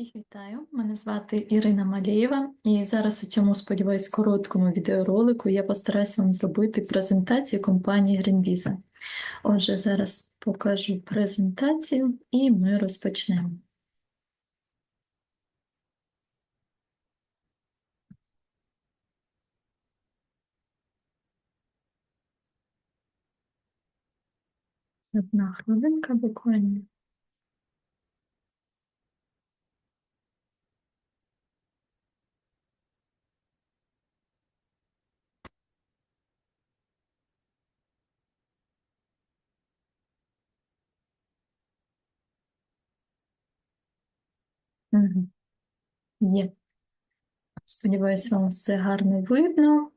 Всіх вітаю! Мене звати Ірина Малєєва, і зараз у цьому, сподіваюсь, короткому відеоролику я постараюся вам зробити презентацію компанії Greenvisa. Отже, зараз покажу презентацію і ми розпочнемо. Одна хвилинка буквально. Угу. Є. Сподіваюсь, вам все гарно видно.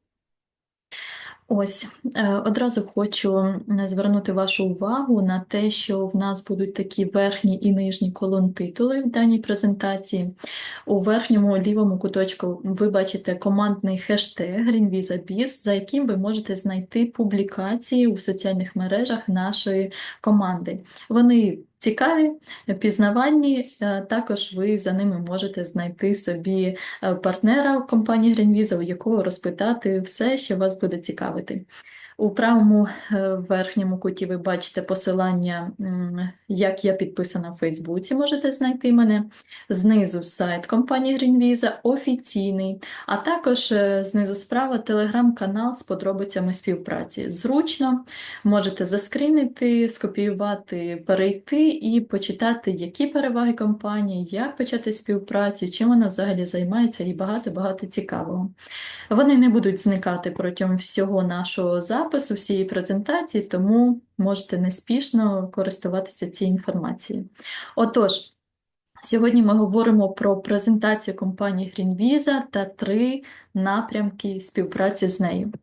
Ось, е, одразу хочу звернути вашу увагу на те, що в нас будуть такі верхні і нижні колон титули в даній презентації. У верхньому лівому куточку ви бачите командний хештег GreenVisaBiz, за яким ви можете знайти публікації у соціальних мережах нашої команди. Вони цікаві, пізнавальні, е, також ви за ними можете знайти собі партнера в компанії GreenVisa, у якого розпитати все, що вас буде цікавити. У правому е, верхньому куті ви бачите посилання, як я підписана в Фейсбуці, можете знайти мене. Знизу сайт компанії GreenVisa, офіційний, а також е, знизу справа телеграм-канал з подробицями співпраці. Зручно можете заскрінити, скопіювати, перейти і почитати, які переваги компанії, як почати співпрацю, чим вона взагалі займається, і багато-багато цікавого. Вони не будуть зникати протягом всього нашого запису, всієї презентації, тому можете неспішно користуватися цією інформацією. Отож, сьогодні ми говоримо про презентацію компанії GreenVisa та три напрямки співпраці з нею.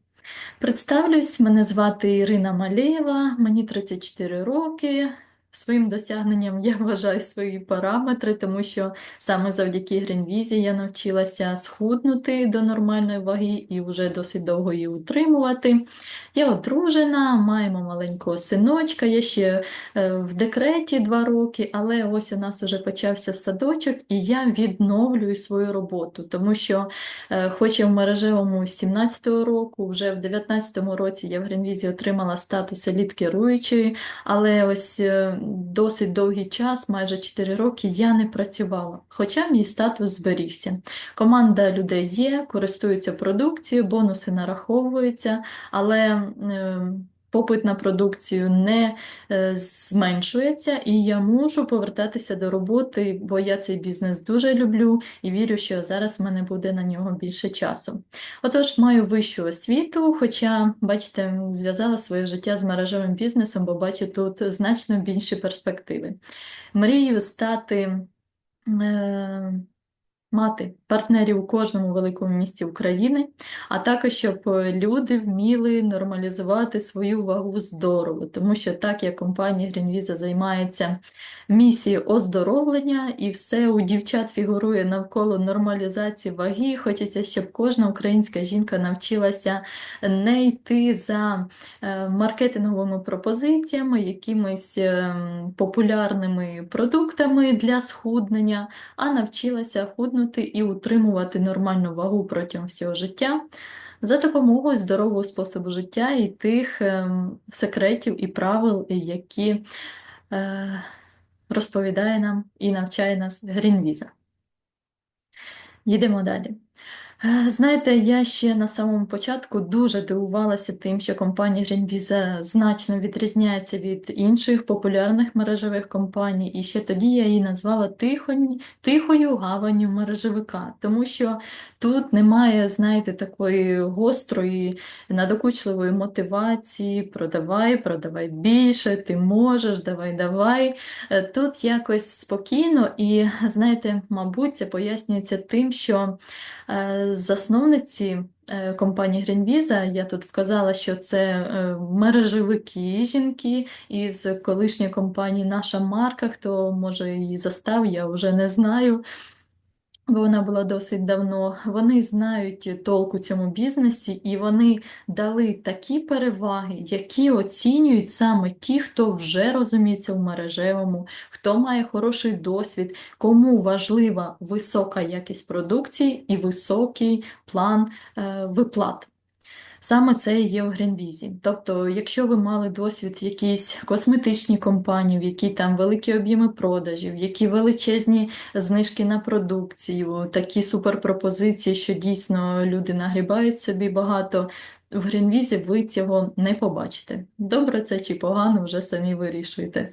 Представлюсь, мене звати Ірина Малєєва, мені 34 роки. Своїм досягненням я вважаю свої параметри, тому що саме завдяки Грінвізі я навчилася схуднути до нормальної ваги і вже досить довго її утримувати. Я одружена, маємо маленького синочка, я ще е, в декреті два роки, але ось у нас вже почався садочок, і я відновлюю свою роботу, тому що, е, хоч і в мережевому 17-го року, вже в 19-му році я в Грінвізі отримала статус еліт керуючої, але ось. Досить довгий час, майже 4 роки, я не працювала, хоча мій статус зберігся. Команда людей є, користуються продукцією, бонуси нараховуються, але е, попит на продукцію не е, зменшується, і я можу повертатися до роботи, бо я цей бізнес дуже люблю і вірю, що зараз в мене буде на нього більше часу. Отож, маю вищу освіту, хоча, бачите, зв'язала своє життя з мережевим бізнесом, бо бачу тут значно більші перспективи. Мрію стати. Е, мати партнерів у кожному великому місті України, а також щоб люди вміли нормалізувати свою вагу здорово, тому що так як компанія Greenvisa займається місією оздоровлення, і все у дівчат фігурує навколо нормалізації ваги. Хочеться, щоб кожна українська жінка навчилася не йти за е, маркетинговими пропозиціями, якимись ем, популярними продуктами для схуднення, а навчилася худнути худнути і утримувати нормальну вагу протягом всього життя за допомогою здорового способу життя і тих ем, секретів і правил, які е, розповідає нам і навчає нас Грінвіза. Їдемо далі. Е, знаєте, я ще на самому початку дуже дивувалася тим, що компанія GreenVisa значно відрізняється від інших популярних мережевих компаній, і ще тоді я її назвала тихо, тихою гаванню мережевика, тому що тут немає, знаєте, такої гострої, надокучливої мотивації, продавай, продавай більше, ти можеш, давай, давай. Е, тут якось спокійно і, знаєте, мабуть, це пояснюється тим, що. Е, засновниці е, компанії Greenvisa, я тут вказала, що це е, мережевики жінки із колишньої компанії Наша марка, хто може її застав, я вже не знаю. Бо вона була досить давно. Вони знають толк у цьому бізнесі, і вони дали такі переваги, які оцінюють саме ті, хто вже розуміється в мережевому, хто має хороший досвід, кому важлива висока якість продукції і високий план е, виплат. Саме це є в Грінвізі. Тобто, якщо ви мали досвід в якійсь косметичній компанії, в якій там великі об'єми продажів, які величезні знижки на продукцію, такі суперпропозиції, що дійсно люди нагрібають собі багато, в Грінвізі ви цього не побачите. Добре це чи погано, вже самі вирішуєте.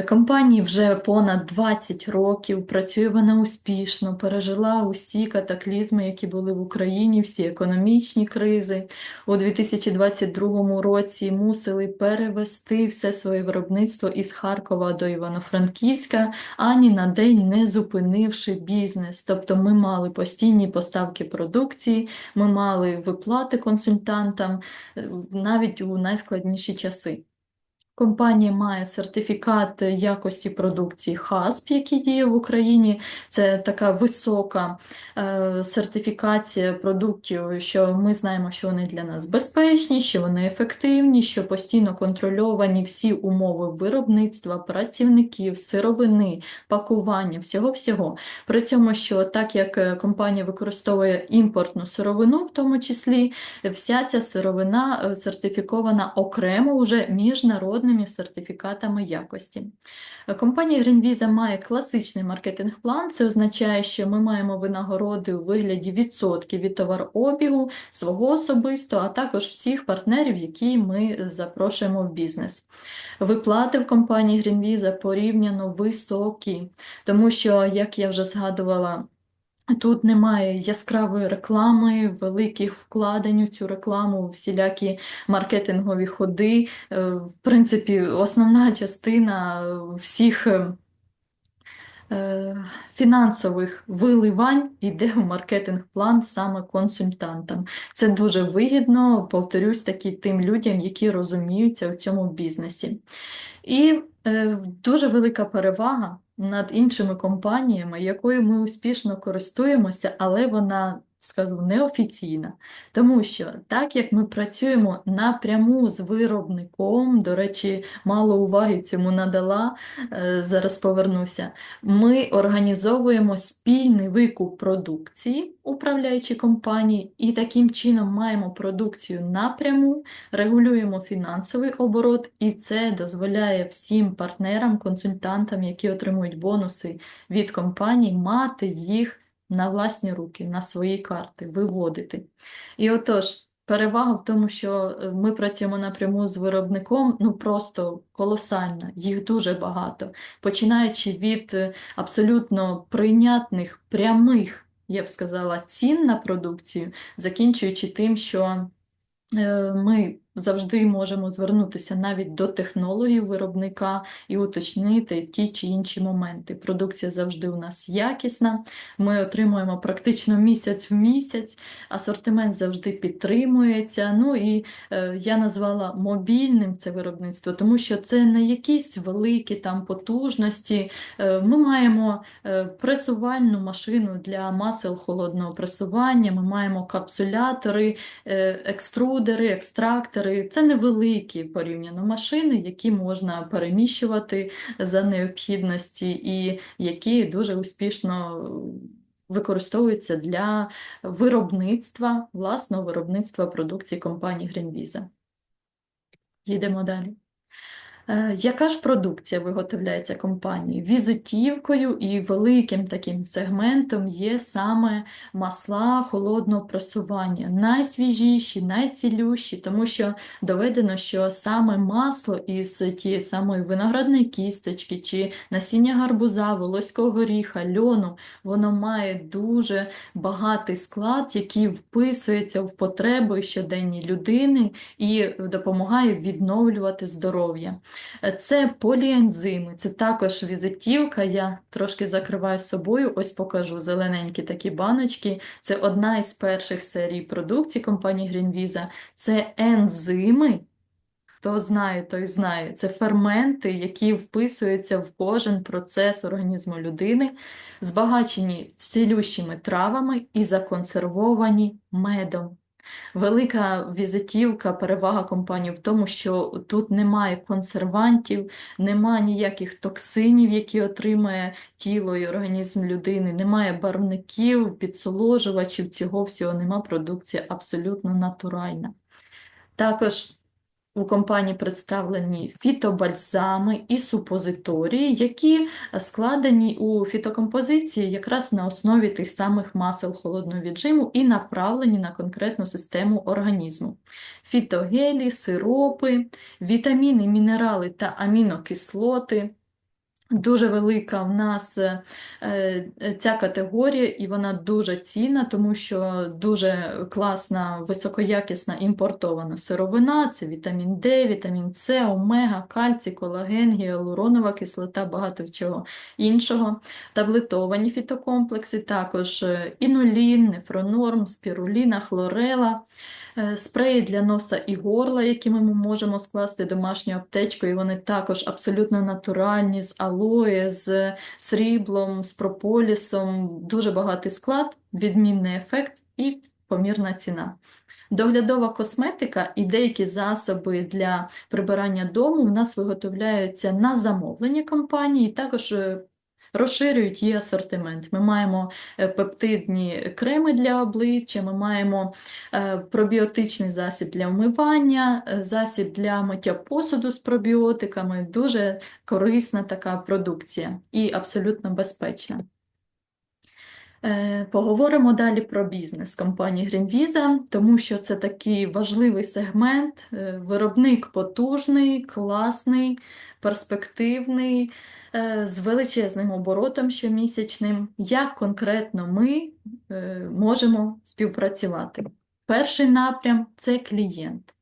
Компанії вже понад 20 років, працює вона успішно, пережила усі катаклізми, які були в Україні, всі економічні кризи. У 2022 році мусили перевести все своє виробництво із Харкова до Івано-Франківська, ані на день не зупинивши бізнес. Тобто ми мали постійні поставки продукції, ми мали виплати консультантам е, навіть у найскладніші часи. Компанія має сертифікат якості продукції ХАСП, який діє в Україні. Це така висока е, сертифікація продуктів, що ми знаємо, що вони для нас безпечні, що вони ефективні, що постійно контрольовані всі умови виробництва, працівників, сировини, пакування, всього-всього. При цьому, що так як е, компанія використовує імпортну сировину, в тому числі, вся ця сировина е, сертифікована окремо вже міжнародним міжнародними сертифікатами якості. Компанія GreenVisa має класичний маркетинг-план. Це означає, що ми маємо винагороди у вигляді відсотків від товарообігу, свого особисто, а також всіх партнерів, які ми запрошуємо в бізнес. Виплати в компанії GreenVisa порівняно високі, тому що, як я вже згадувала, Тут немає яскравої реклами, великих вкладень у цю рекламу, всілякі маркетингові ходи. Е, в принципі, основна частина всіх е, фінансових виливань йде в маркетинг-план саме консультантам. Це дуже вигідно, повторюсь, таки тим людям, які розуміються у цьому бізнесі. І е, дуже велика перевага над іншими компаніями, якою ми успішно користуємося, але вона скажу, неофіційна. Тому що так як ми працюємо напряму з виробником, до речі, мало уваги цьому надала, е, зараз повернуся, ми організовуємо спільний викуп продукції, управляючи компанії, і таким чином маємо продукцію напряму, регулюємо фінансовий оборот, і це дозволяє всім партнерам, консультантам, які отримують бонуси від компаній, мати їх на власні руки, на свої карти, виводити. І отож, перевага в тому, що е, ми працюємо напряму з виробником, ну просто колосальна, їх дуже багато, починаючи від е, абсолютно прийнятних, прямих, я б сказала, цін на продукцію, закінчуючи тим, що е, ми завжди можемо звернутися навіть до технологів виробника і уточнити ті чи інші моменти. Продукція завжди у нас якісна, ми отримуємо практично місяць в місяць, асортимент завжди підтримується. Ну і е, я назвала мобільним це виробництво, тому що це не якісь великі там потужності. Е, ми маємо е, пресувальну машину для масел холодного пресування, ми маємо капсулятори, е, екструдери, екстрактори трактори це невеликі порівняно машини, які можна переміщувати за необхідності, і які дуже успішно використовуються для виробництва, власного виробництва продукції компанії Грінвіза. Їдемо далі. Е, яка ж продукція виготовляється компанією? Візитівкою і великим таким сегментом є саме масла холодного просування, найсвіжіші, найцілющі, тому що доведено, що саме масло із тієї самої виноградної кісточки чи насіння гарбуза, волоського горіха, льону, воно має дуже багатий склад, який вписується в потреби щоденні людини і допомагає відновлювати здоров'я. Це поліензими, це також візитівка. Я трошки закриваю собою, ось покажу зелененькі такі баночки. Це одна із перших серій продукції компанії Greenvisa. Це ензими. Хто знає, той знає. Це ферменти, які вписуються в кожен процес організму людини, збагачені цілющими травами і законсервовані медом. Велика візитівка, перевага компанії в тому, що тут немає консервантів, немає ніяких токсинів, які отримає тіло і організм людини, немає барвників, підсоложувачів, цього всього нема. Продукція абсолютно натуральна. Також у компанії представлені фітобальзами і супозиторії, які складені у фітокомпозиції якраз на основі тих самих масел холодного віджиму і направлені на конкретну систему організму. Фітогелі, сиропи, вітаміни, мінерали та амінокислоти. Дуже велика в нас е, е, ця категорія, і вона дуже цінна, тому що дуже класна, високоякісна імпортована сировина, це вітамін Д, вітамін С, омега, кальцій, колаген, гіалуронова кислота, багато чого іншого. Таблетовані фітокомплекси, також е, інулін, нефронорм, спіруліна, хлорела. Е, спреї для носа і горла, які ми можемо скласти домашньою аптечкою, вони також абсолютно натуральні, з алоє, з сріблом, з прополісом, дуже багатий склад, відмінний ефект і помірна ціна. Доглядова косметика і деякі засоби для прибирання дому у нас виготовляються на замовлення компанії, також е, розширюють її асортимент. Ми маємо е, пептидні креми для обличчя, ми маємо е, пробіотичний засіб для вмивання, е, засіб для миття посуду з пробіотиками. Дуже корисна така продукція і абсолютно безпечна. Поговоримо далі про бізнес компанії Greenvisa, тому що це такий важливий сегмент, виробник потужний, класний, перспективний. Е, з величезним оборотом щомісячним, як конкретно ми е, можемо співпрацювати. Перший напрям це клієнт.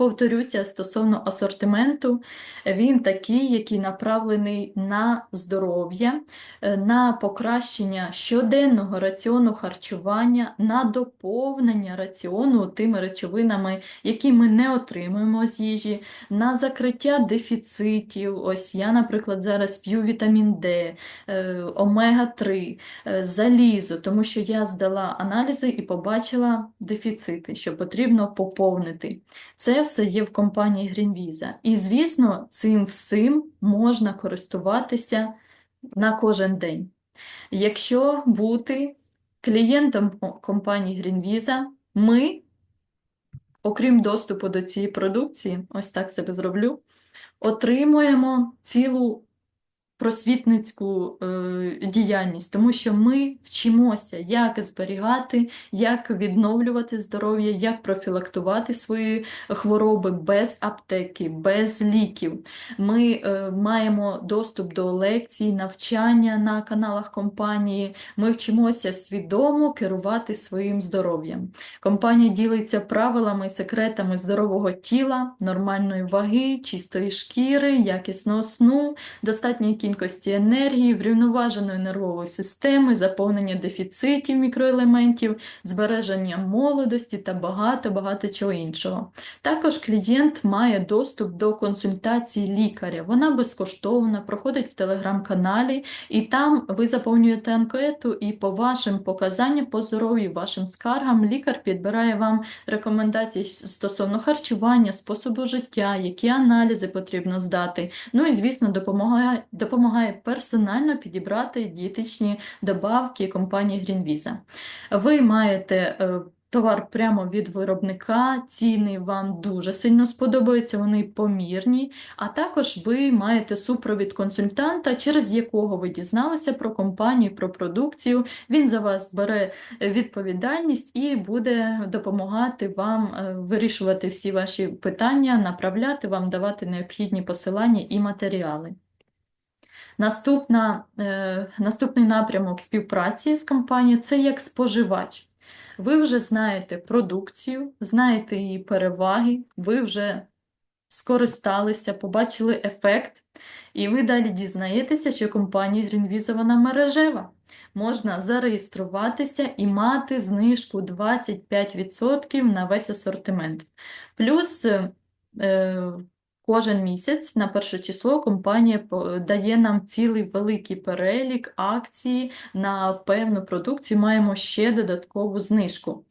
Повторюся, стосовно асортименту, він такий, який направлений на здоров'я, е, на покращення щоденного раціону харчування, на доповнення раціону тими речовинами, які ми не отримуємо з їжі, на закриття дефіцитів. Ось я, наприклад, зараз п'ю вітамін Д, е, омега-3, е, залізо, тому що я здала аналізи і побачила дефіцити, що потрібно поповнити. Це все є в компанії Greenvisa. І, звісно, цим всім можна користуватися на кожен день. Якщо бути клієнтом компанії Greenvisa, ми, окрім доступу до цієї продукції, ось так себе зроблю, отримуємо цілу просвітницьку е, діяльність, тому що ми вчимося, як зберігати, як відновлювати здоров'я, як профілактувати свої хвороби без аптеки, без ліків. Ми е, маємо доступ до лекцій, навчання на каналах компанії. Ми вчимося свідомо керувати своїм здоров'ям. Компанія ділиться правилами і секретами здорового тіла, нормальної ваги, чистої шкіри, якісного сну, достатньої кількості кількості енергії, врівноваженої нервової системи, заповнення дефіцитів мікроелементів, збереження молодості та багато-багато чого іншого. Також клієнт має доступ до консультації лікаря. Вона безкоштовна, проходить в телеграм-каналі, і там ви заповнюєте анкету, і по вашим показанням по здоров'ю, вашим скаргам, лікар підбирає вам рекомендації стосовно харчування, способу життя, які аналізи потрібно здати. Ну і, звісно, допомагає допомагає допомагає персонально підібрати дієтичні добавки компанії Greenvisa. Ви маєте е, Товар прямо від виробника, ціни вам дуже сильно сподобаються, вони помірні, а також ви маєте супровід консультанта, через якого ви дізналися про компанію, про продукцію. Він за вас бере відповідальність і буде допомагати вам е, вирішувати всі ваші питання, направляти вам, давати необхідні посилання і матеріали. Наступна, е, Наступний напрямок співпраці з компанією це як споживач. Ви вже знаєте продукцію, знаєте її переваги, ви вже скористалися, побачили ефект, і ви далі дізнаєтеся, що компанія Greenvisa вона мережева. Можна зареєструватися і мати знижку 25% на весь асортимент. Плюс е, кожен місяць на перше число компанія дає нам цілий великий перелік акцій на певну продукцію, маємо ще додаткову знижку.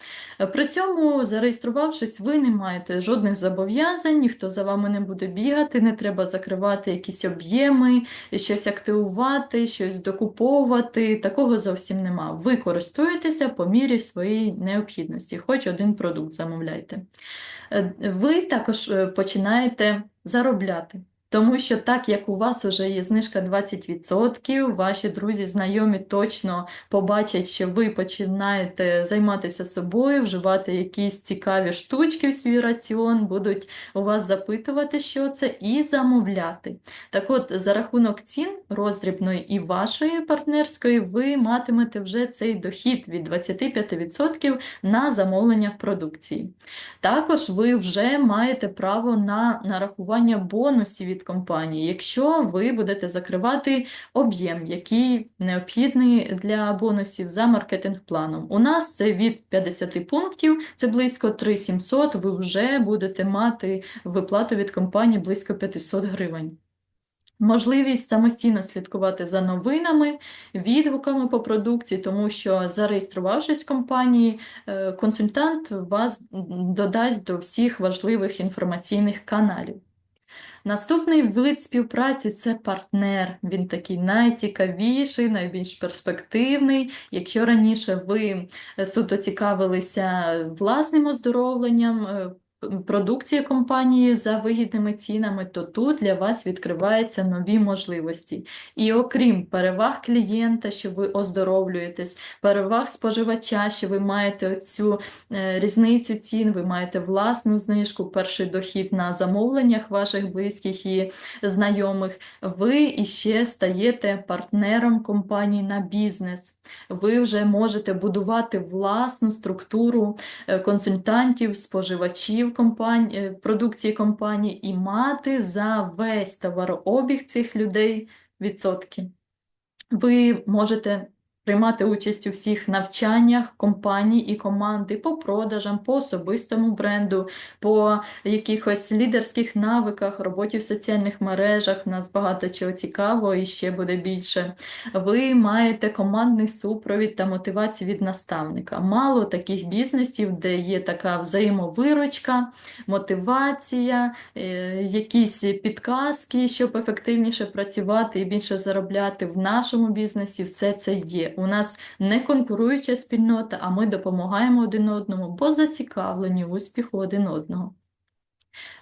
При цьому, зареєструвавшись, ви не маєте жодних зобов'язань, ніхто за вами не буде бігати, не треба закривати якісь об'єми, щось активувати, щось докуповувати. Такого зовсім нема. Ви користуєтеся по мірі своєї необхідності, хоч один продукт замовляйте. Е, Ви також е, починаєте заробляти. Тому що так як у вас вже є знижка 20%, ваші друзі, знайомі точно побачать, що ви починаєте займатися собою, вживати якісь цікаві штучки в свій раціон, будуть у вас запитувати, що це, і замовляти. Так от, за рахунок цін роздрібної і вашої партнерської, ви матимете вже цей дохід від 25% на замовленнях продукції. Також ви вже маєте право на нарахування бонусів від компанії, якщо ви будете закривати об'єм, який необхідний для бонусів за маркетинг-планом. У нас це від 50 пунктів, це близько 3700, ви вже будете мати виплату від компанії близько 500 гривень. Можливість самостійно слідкувати за новинами, відгуками по продукції, тому що зареєструвавшись в компанії, е, консультант вас додасть до всіх важливих інформаційних каналів. Наступний вид співпраці це партнер. Він такий найцікавіший, найбільш перспективний. Якщо раніше ви е, суто цікавилися власним оздоровленням, е, продукції компанії за вигідними цінами, то тут для вас відкриваються нові можливості. І окрім переваг клієнта, що ви оздоровлюєтесь, переваг споживача, що ви маєте цю різницю цін, ви маєте власну знижку, перший дохід на замовленнях ваших близьких і знайомих, ви іще стаєте партнером компанії на бізнес. Ви вже можете будувати власну структуру е, консультантів, споживачів компанії, е, продукції компанії і мати за весь товарообіг цих людей відсотки. Ви можете приймати участь у всіх навчаннях компаній і команди по продажам, по особистому бренду, по якихось лідерських навиках, роботі в соціальних мережах. У нас багато чого цікавого і ще буде більше. Ви маєте командний супровід та мотивацію від наставника. Мало таких бізнесів, де є така взаємовиручка, мотивація, е, якісь підказки, щоб ефективніше працювати і більше заробляти в нашому бізнесі. Все це є. У нас не конкуруюча спільнота, а ми допомагаємо один одному, бо зацікавлені в успіху один одного.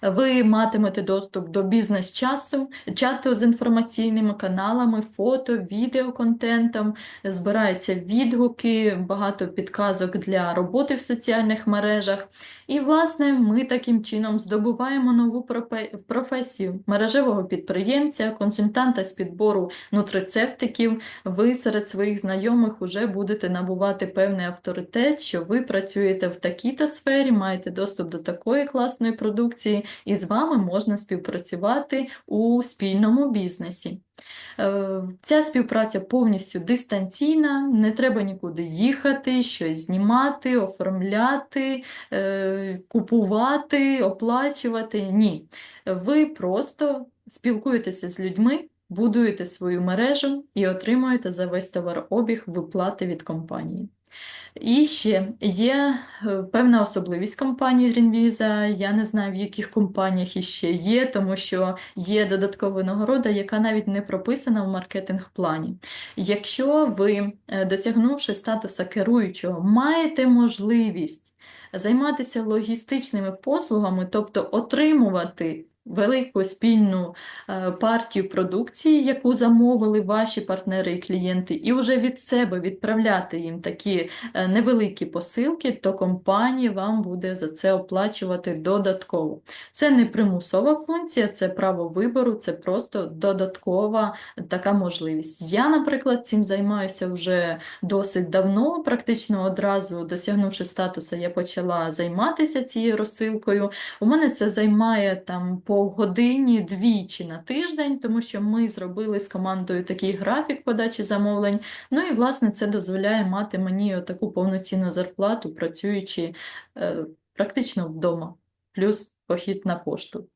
Ви матимете доступ до бізнес-часу, чату з інформаційними каналами, фото, відеоконтентом, збираються відгуки, багато підказок для роботи в соціальних мережах. І, власне, ми таким чином здобуваємо нову професію мережевого підприємця, консультанта з підбору нутрицептиків. Ви серед своїх знайомих вже будете набувати певний авторитет, що ви працюєте в такій-то сфері, маєте доступ до такої класної продукції, і з вами можна співпрацювати у спільному бізнесі. Е, Ця співпраця повністю дистанційна, не треба нікуди їхати, щось знімати, оформляти, е, купувати, оплачувати. Ні. Ви просто спілкуєтеся з людьми, будуєте свою мережу і отримуєте за весь товарообіг виплати від компанії. І ще є е, певна особливість компанії Greenvisa. Я не знаю, в яких компаніях іще є, тому що є додаткова нагорода, яка навіть не прописана в маркетинг-плані. Якщо ви, е, досягнувши статуса керуючого, маєте можливість займатися логістичними послугами, тобто отримувати велику спільну е, партію продукції, яку замовили ваші партнери і клієнти, і вже від себе відправляти їм такі е, невеликі посилки, то компанія вам буде за це оплачувати додатково. Це не примусова функція, це право вибору, це просто додаткова така можливість. Я, наприклад, цим займаюся вже досить давно, практично одразу досягнувши статусу, я почала займатися цією розсилкою. У мене це займає там по годині двічі на тиждень, тому що ми зробили з командою такий графік подачі замовлень. Ну і, власне, це дозволяє мати мені таку повноцінну зарплату, працюючи е, практично вдома, плюс похід на пошту.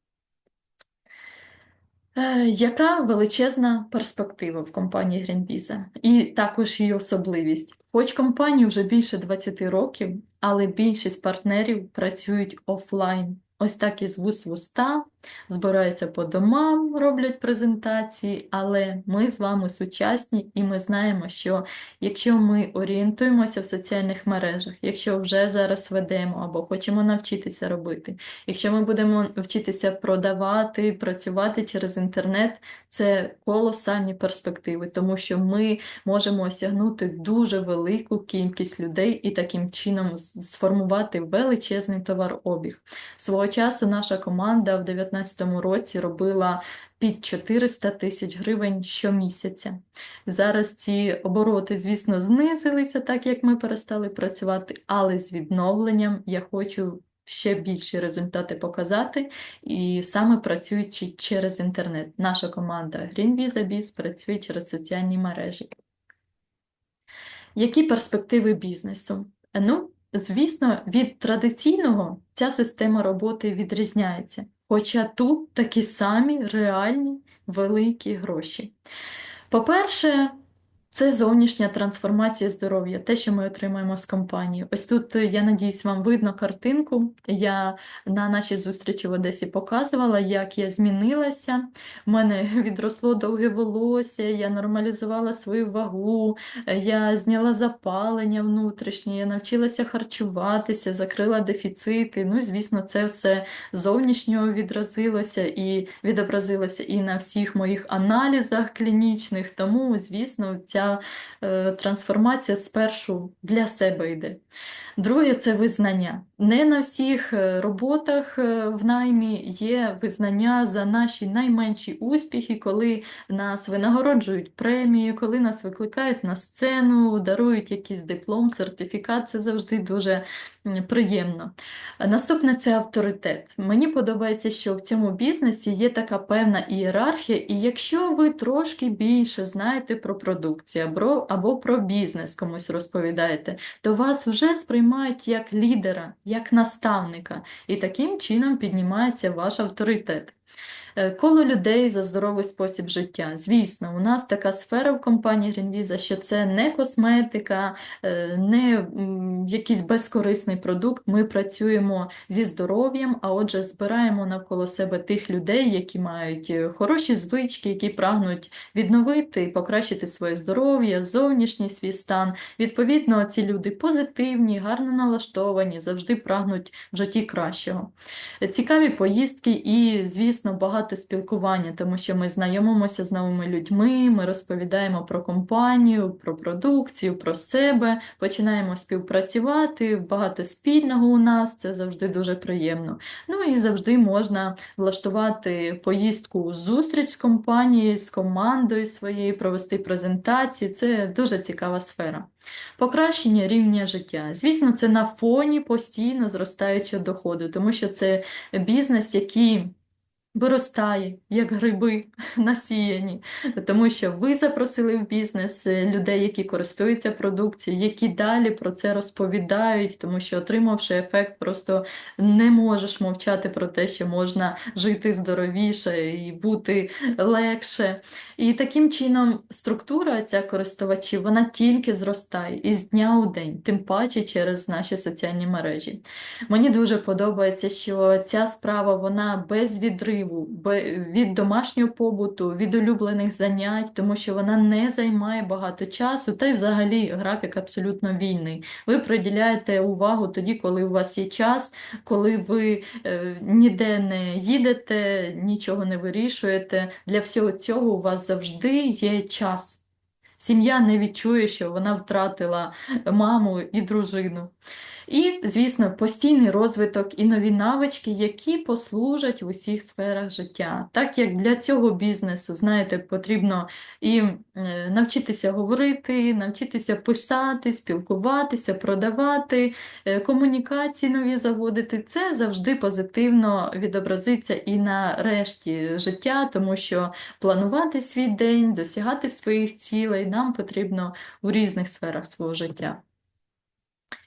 Е, Яка величезна перспектива в компанії Грінвіза? І також її особливість. Хоч компанії вже більше 20 років, але більшість партнерів працюють офлайн. Ось так із вуст в уста, збираються по домам, роблять презентації, але ми з вами сучасні і ми знаємо, що якщо ми орієнтуємося в соціальних мережах, якщо вже зараз ведемо або хочемо навчитися робити, якщо ми будемо вчитися продавати, працювати через інтернет, це колосальні перспективи, тому що ми можемо осягнути дуже велику кількість людей і таким чином сформувати величезний товарообіг. Свого часу наша команда в 2019 році робила під 400 тисяч гривень щомісяця. Зараз ці обороти, звісно, знизилися, так як ми перестали працювати, але з відновленням я хочу ще більші результати показати, і саме працюючи через інтернет. Наша команда Green Visa Biz працює через соціальні мережі. Які перспективи бізнесу? Ну, звісно, від традиційного ця система роботи відрізняється, хоча тут такі самі реальні великі гроші. По-перше, це зовнішня трансформація здоров'я, те, що ми отримаємо з компанії. Ось тут, е, я надіюсь, вам видно картинку. Я на нашій зустрічі в Одесі показувала, як я змінилася. У мене відросло довге волосся, я нормалізувала свою вагу, е, я зняла запалення внутрішнє, я навчилася харчуватися, закрила дефіцити. Ну, звісно, це все зовнішнього відразилося і відобразилося і на всіх моїх аналізах клінічних. Тому, звісно, ця е, трансформація спершу для себе йде. Друге це визнання. Не на всіх е, роботах е, в наймі є визнання за наші найменші успіхи, коли нас винагороджують премії, коли нас викликають на сцену, дарують якийсь диплом, сертифікат. Це завжди дуже приємно. Наступне це авторитет. Мені подобається, що в цьому бізнесі є така певна ієрархія, і якщо ви трошки більше знаєте про продукцію або, про бізнес комусь розповідаєте, то вас вже сприймають як лідера, як наставника, і таким чином піднімається ваш авторитет. Е, Коло людей за здоровий спосіб життя. Звісно, у нас така сфера в компанії Greenvisa, що це не косметика, е, не якийсь безкорисний продукт. Ми працюємо зі здоров'ям, а отже, збираємо навколо себе тих людей, які мають е, хороші звички, які прагнуть відновити покращити своє здоров'я, зовнішній свій стан. Відповідно, ці люди позитивні, гарно налаштовані, завжди прагнуть в житті кращого. Цікаві поїздки і, звісно, багато спілкування, тому що ми знайомимося з новими людьми, ми розповідаємо про компанію, про продукцію, про себе, починаємо співпрацювати, багато спільного у нас, це завжди дуже приємно. Ну і завжди можна влаштувати поїздку, зустріч з компанією, з командою своєю, провести презентації. Це дуже цікава сфера. Покращення рівня життя. Звісно, це на фоні постійно зростаючого доходу, тому що це бізнес, який виростає, як гриби насіяні, тому що ви запросили в бізнес е, людей, які користуються продукцією, які далі про це розповідають, тому що, отримавши ефект, просто не можеш мовчати про те, що можна жити здоровіше і бути легше. І таким чином структура ця користувачів вона тільки зростає із дня у день, тим паче через наші соціальні мережі. Мені дуже подобається, що ця справа вона без відриву, бе- від домашнього побуту, від улюблених занять, тому що вона не займає багато часу, та й взагалі графік абсолютно вільний. Ви приділяєте увагу тоді, коли у вас є час, коли ви е, ніде не їдете, нічого не вирішуєте. Для всього цього у вас завжди є час. Сім'я не відчує, що вона втратила маму і дружину. І, звісно, постійний розвиток і нові навички, які послужать в усіх сферах життя. Так як для цього бізнесу, знаєте, потрібно і е, навчитися говорити, навчитися писати, спілкуватися, продавати, е, комунікації нові заводити, це завжди позитивно відобразиться і на решті життя, тому що планувати свій день, досягати своїх цілей нам потрібно у різних сферах свого життя.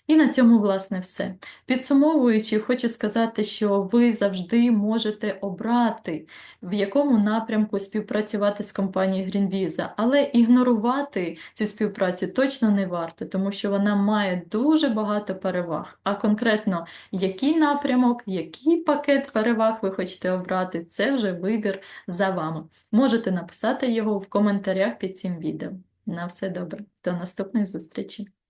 І на цьому, власне, все. Підсумовуючи, хочу сказати, що ви завжди можете обрати, в якому напрямку співпрацювати з компанією Greenvisa, але ігнорувати цю співпрацю точно не варто, тому що вона має дуже багато переваг. А конкретно, який напрямок, який пакет переваг ви хочете обрати, це вже вибір за вами. Можете написати його в коментарях під цим відео. На все добре, до наступної зустрічі!